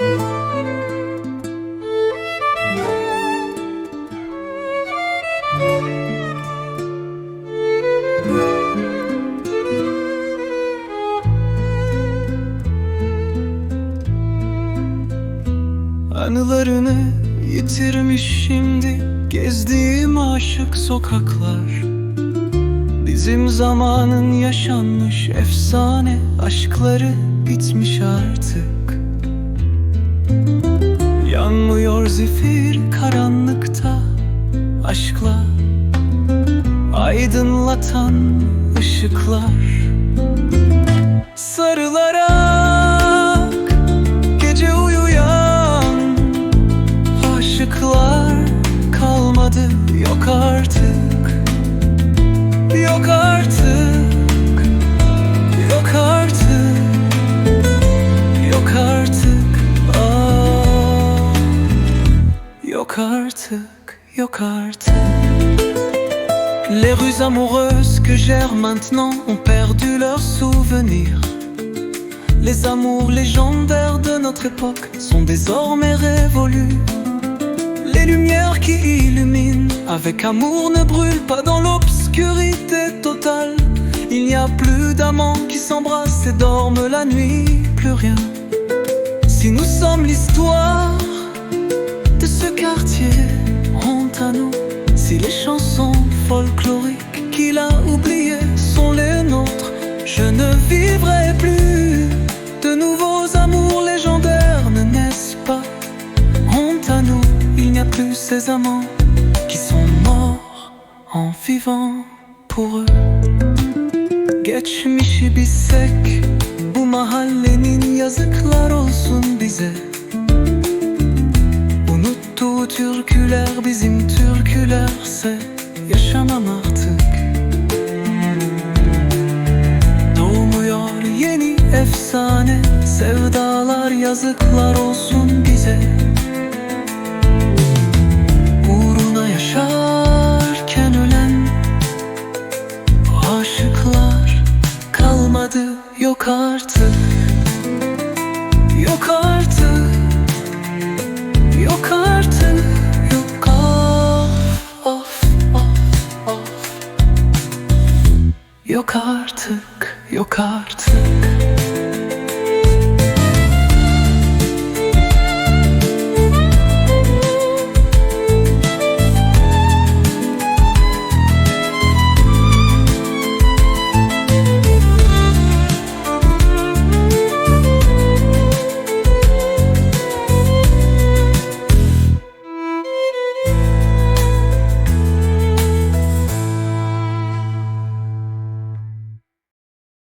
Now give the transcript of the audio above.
Anılarını yitirmiş şimdi gezdiğim aşık sokaklar. Bizim zamanın yaşanmış efsane aşkları bitmiş artık. Yanmıyor zifir karanlıkta Aşkla. Aydınlatan ışıklar Sarılarak Les rues amoureuses que gèrent maintenant ont perdu leurs souvenirs. Les amours légendaires de notre époque sont désormais révolus. Les lumières qui illuminent avec amour ne brûlent pas dans l'obscurité totale. Il n'y a plus d'amants qui s'embrassent et dorment la nuit, plus rien. Si nous sommes l'histoire qu'il a oubliées sont les nôtres, je ne vivrai plus. De nouveaux amours légendaires ne naissent pas? Honte à nous, il n'y a plus ces amants qui sont morts en vivant pour eux. Geçmişi bilsek bu mahallenin yazıklar olsun bize. Unuttuğu türküler bizim türkülerse yaşamam artık. Doğmuyor yeni efsane sevdalar yazıklar olsun artık Yok artık